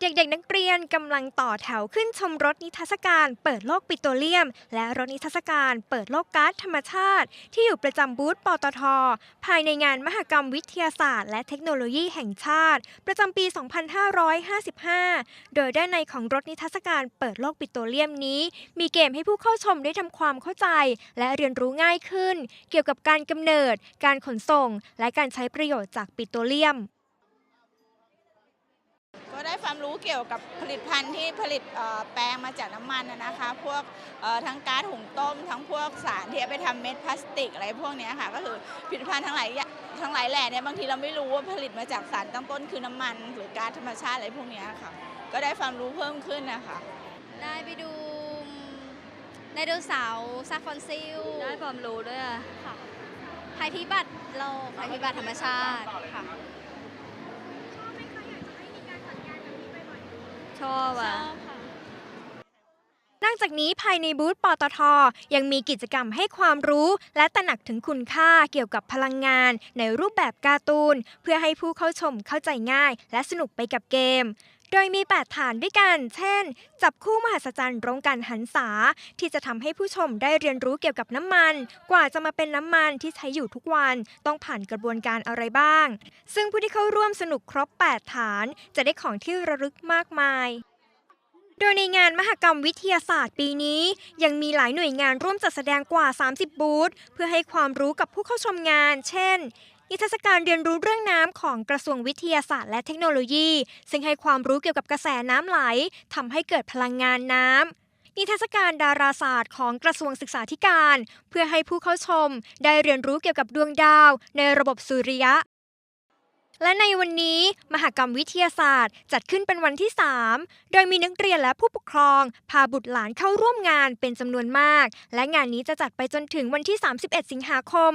เด็กๆนักเรียนกำลังต่อแถวขึ้นชมรถนิทรรศการเปิดโลกปิโตรเลียม และรถนิทรรศการเปิดโลกก๊าซธรรมชาติ ที่อยู่ประจำบูธปตท ภายในงานมหกรรมวิทยาศาสตร์ และเทคโนโลยีแห่งชาติ ประจำปี 2555 โดยด้านในของรถนิทรรศการเปิดโลกปิโตรเลียมนี้ มีเกมให้ผู้เข้าชมได้ทำความเข้าใจ และเรียนรู้ง่ายขึ้น เกี่ยวกับการกำเนิด การขนส่ง และการใช้ประโยชน์จากปิโตรเลียม ก็ได้ความรู้เกี่ยวกับผลิตภัณฑ์ที่ผลิตเอ่อแปลงมาจากน้ำมันนะนะคะ พวกเอ่อทั้งก๊าซหุงต้ม ทั้งพวกสารที่เอาไปทำเม็ดพลาสติกอะไรพวกเนี้ยค่ะ ก็คือผลิตภัณฑ์ทั้งหลายอย่างทั้งหลายแหล่เนี่ยบางทีเราไม่รู้ว่าผลิตมาจากสารตั้งต้นคือน้ำมัน หรือก๊าซธรรมชาติอะไรพวกเนี้ยค่ะ ก็ได้ความรู้เพิ่มขึ้นนะคะได้ไปดูไดโนเสาร์ซากฟอนซิลได้ความรู้ด้วยอะค่ะภัยพิบัติโลกภัยพิบัติธรรมชาติค่ะ ชอบชอะอบค่ะ นอกจากนี้ภายในบูธปตท ยังมีกิจกรรมให้ความรู้และตระหนักถึงคุณค่าเกี่ยวกับพลังงาน ในรูปแบบการ์ตูน เพื่อให้ผู้เข้าชมเข้าใจง่าย และสนุกไปกับเกม โดยมี 8 ฐานด้วยกัน เช่น จับคู่มหัศจรรย์รงกันหันษา ที่จะทำให้ผู้ชมได้เรียนรู้เกี่ยวกับน้ำมัน กว่าจะมาเป็นน้ำมันที่ใช้อยู่ทุกวัน ต้องผ่านกระบวนการอะไรบ้าง ซึ่งผู้ที่เข้าร่วมสนุกครบ 8 ฐาน จะได้ของที่ระลึกมากมายโดยในงานมหกรรมวิทยาศาสตร์ปีนี้ ยังมีหลายหน่วยงานร่วมจัดแสดงกว่า 30 บูธเพื่อให้ความรู้กับผู้เข้าชมงาน เช่น นิทรรศการเรียนรู้เรื่องน้ำของกระทรวงวิทยาศาสตร์และเทคโนโลยี ซึ่งให้ความรู้เกี่ยวกับกระแสน้ำไหลทำให้เกิดพลังงานน้ำนิทรรศการดาราศาสตร์ของกระทรวงศึกษาธิการ เพื่อให้ผู้เข้าชมได้เรียนรู้เกี่ยวกับดวงดาวในระบบสุริยะ และในวันนี้มหกรรมวิทยาศาสตร์ จัดขึ้นเป็นวันที่ 3 โดยมีนักเรียนและผู้ปกครอง พาบุตรหลานเข้าร่วมงานเป็นจำนวนมาก และงานนี้จะจัดไปจนถึงวันที่ 31 สิงหาคม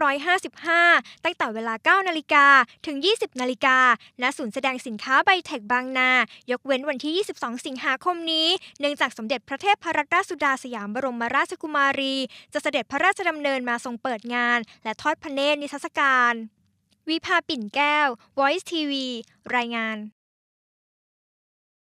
2555 ตั้งแต่เวลา 9 นาฬิกาถึง 20 นาฬิกาณศูนย์แสดงสินค้าไบเทคบางนา ยกเว้นวันที่ 22 สิงหาคมนี้ เนื่องจากสมเด็จพระเทพรัตนราชสุดาสยามบรมราชกุมารี จะเสด็จพระราชดำเนินมาทรงเปิดงาน และทอดพระเนตรนิทรรศการ วิภาปิ่นแก้ว Voice TV รายงาน